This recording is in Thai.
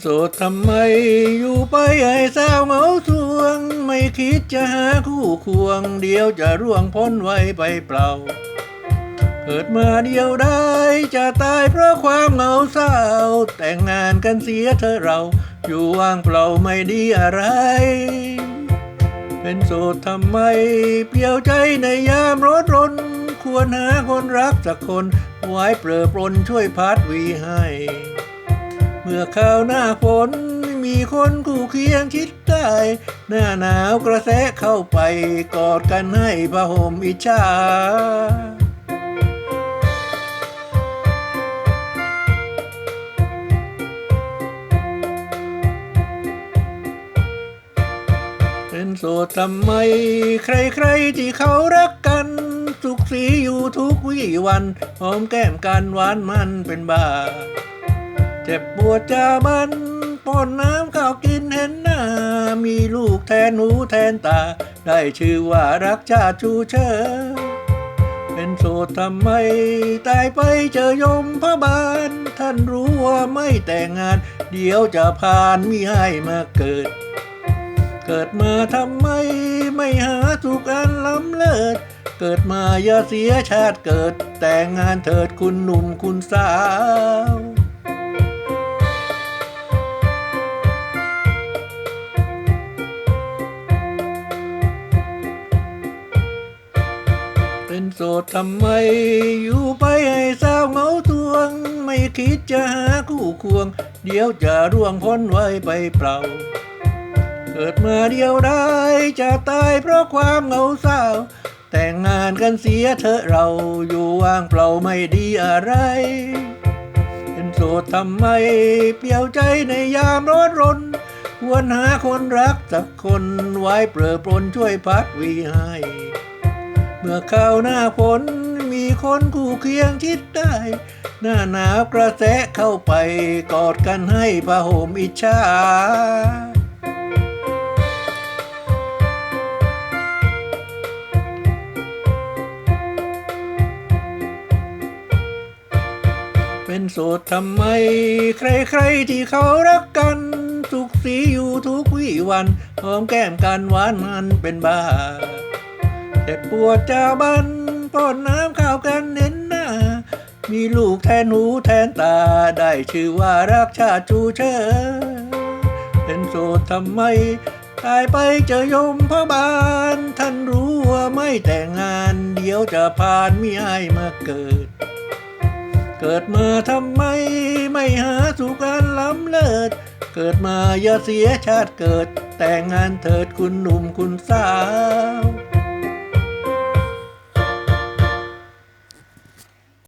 โสดทำไม อยู่ไปไอ้สาวเหงาทวง ไม่คิดจะหาคู่ควง เดียวจะร่วงพ้นไว้ไปเปล่า เกิดมาเดียวได้จะตายเพราะความเหงาเศร้า แต่งงานกันเสียเธอเรา อยู่ว่างเปล่าไม่ดีอะไร เป็นโสดทำไม เปลี่ยวใจในยามรถรน ควรหาคนรักสักคนไว้เปรอปรนช่วยพัดวีให้ เมื่อข้าวหน้าฝนมีคนคู่เคียงชิดใกล้หน้าหนาวกระแสเข้าไปกอดกันให้พระห่มอิจฉาเป็นโสดทำไม ใครๆที่เขารักกัน สุขสีอยู่ทุกวี่วัน หอมแก้มกันหวานมันเป็นบ้า เจ็บปวดจาบันป้อนน้ำข้าวกินเห็นหน้า มีลูกแทนหูแทนตา ได้ชื่อว่ารักชาติชูเชอเป็นโสดทำไม ตายไปเจอยมพระบาล ท่านรู้ว่าไม่แต่งงาน เดี๋ยวจะผ่านมิให้มาเกิด เกิดมาทำไม ไม่หาสุขอันล้ำเลิศ เกิดมาอย่าเสียชาติเกิด แต่งงานเถิดคุณหนุ่มคุณสาว เป็นโสดทำไม อยู่ไปให้สาวเหงาทวง ไม่คิดจะหาคู่ควง เดี๋ยวจะร่วงพ้นไว้ไปเปล่า เกิดมาเดียวได้จะตายเพราะความเหงาเศร้า แต่งงานกันเสียเถอะเราอยู่ว่างเปล่าไม่ดีอะไร เป็นโสดทำไม เปลี่ยวใจในยามร้อนรนควรหาคนรักสักคนไว้เปรอปรนช่วยพัดวีให้ เมื่อเข้าวหน้าฝนมีคนคู่เคียงชิดได้ หน้าหนาวกระแสเข้าไปกอดกันให้พระห่มอิจฉาเป็นโสดทำไม ใครๆที่เขารักกัน สุขสีอยู่ทุกวี่วันหอมแก้มกันหวานมันเป็นบ้า เจ็บปวดจาบันป้อนน้ำข้าวกันเน้นหน้า มีลูกแทนหูแทนตา ได้ชื่อว่ารักชาติจูเชอเป็นโสดทำไม ตายไปเจอยมพระบาล ท่านรู้ว่าไม่แต่งงาน เดี๋ยวจะผ่านมิให้มาเกิด เกิดมาทำไม ไม่หาสุขอันล้ำเลิศ เกิดมาอย่าเสียชาติเกิด แต่งงานเถิดคุณหนุ่มคุณสาว